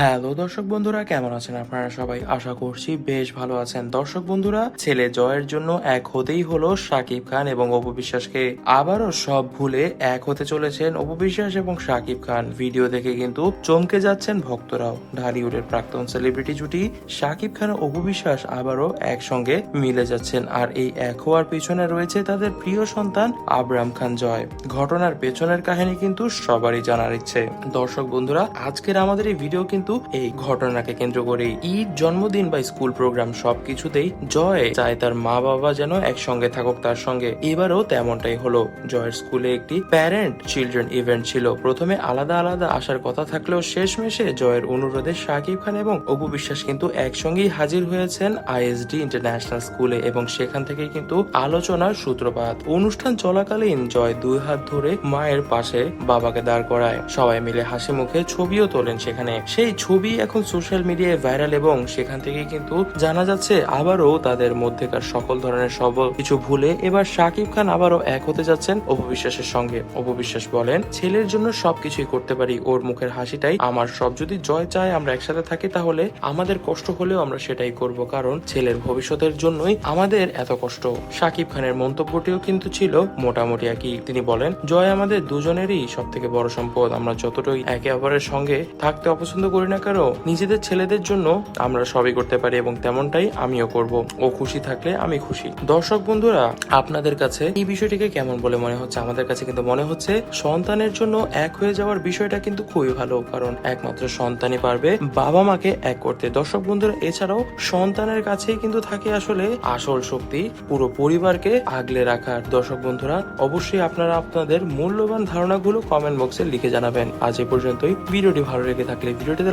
Hello দর্শক বন্ধুরা, কেমন আছেন আপনারা সবাই? আশা করছি বেশ ভালো আছেন। দর্শক বন্ধুরা, ছেলে জয়ের জন্য এক হতেই হলো সাকিব খান এবং অপু বিশ্বাসকে। আবারও সব ভুলে এক হতে চলেছেন অপু বিশ্বাস এবং সাকিব খান। ভিডিও দেখে কিন্তু চমকে যাচ্ছেন ভক্তরাও। ঢালিউডের প্রাক্তন সেলিব্রিটি জুটি সাকিব খান ও অপু বিশ্বাস আবারও একসঙ্গে মিলে যাচ্ছেন। আর এই এক হওয়ার পিছনে রয়েছে তাদের প্রিয় সন্তান আবরাম খান জয়। ঘটনার পেছনের কাহিনী কিন্তু সবারই জানার ইচ্ছে। দর্শক বন্ধুরা, আজকের আমাদের এই ভিডিও কিন্তু এই ঘটনাকে কেন্দ্র করে ঈদ, জন্মদিন বা স্কুল প্রোগ্রাম সবকিছুতেই জয় চায় তার মা বাবা যেন একসঙ্গে থাকুক তার সঙ্গে। এবারও তেমনটাই হলো। জয়ের স্কুলে একটি প্যারেন্ট চিলড্রেন ইভেন্ট ছিল। প্রথমে আলাদা আলাদা আসার কথা থাকলেও শেষমেশে জয়ের অনুরোধে শাকিব খান এবং অপু বিশ্বাস কিন্তু একসঙ্গেই হাজির হয়েছেন আইএসডি ইন্টারন্যাশনাল স্কুলে এবং সেখান থেকে কিন্তু আলোচনার সূত্রপাত। অনুষ্ঠান চলাকালীন জয় দুই হাত ধরে মায়ের পাশে বাবাকে দাঁড় করায়। সবাই মিলে হাসি মুখে ছবিও তোলেন সেখানে। সেই ছবি এখন সোশ্যাল মিডিয়ায় ভাইরাল এবং সেখান থেকে কিন্তু জানা যাচ্ছে আবারও তাদের মধ্যেকার সকল ধরনের সব কিছু ভুলে এবার সাকিব খান আবারও এক হতে যাচ্ছেন অপবিশ্বাসের সঙ্গে। অপবিশ্বাস বলেন, ছেলের জন্য সবকিছুই করতে পারি, ওর মুখের হাসিটাই আমার। সব যদি জয় চায় আমরা একসাথে থাকি তাহলে আমাদের কষ্ট হলেও আমরা সেটাই করব, কারণ ছেলের ভবিষ্যতের জন্যই আমাদের এত কষ্ট। সাকিব খানের মন্তব্যটিও কিন্তু ছিল মোটামুটি একই। তিনি বলেন, জয় আমাদের দুজনেরই সব থেকে বড় সম্পদ। আমরা যতটুকু একে অপরের সঙ্গে থাকতে অপছন্দ করি না কেন? নিজেদের ছেলেদের জন্য আমরা সবই করতে পারি এবং তেমনটাই আমিও করব। ও খুশি থাকলে আমি খুশি। দর্শক বন্ধুরা, আপনাদের কাছে এই বিষয়টিকে কেমন বলে মনে হচ্ছে? আমাদের কাছে কিন্তু মনে হচ্ছে সন্তানের জন্য এক হয়ে যাওয়ার বিষয়টা কিন্তু খুবই ভালো, কারণ একমাত্র সন্তানই পারবে বাবা মাকে এক করতে। দর্শক বন্ধুরা, এছাড়াও সন্তানের কাছেই কিন্তু থাকে আসলে আসল শক্তি পুরো পরিবারকে আগলে রাখার। দর্শক বন্ধুরা, অবশ্যই আপনারা আপনাদের মূল্যবান ধারণাগুলো কমেন্ট বক্সে লিখে জানাবেন। আজ এ পর্যন্তই। ভিডিওটি ভালো লেগে থাকলে ভিডিওটিতে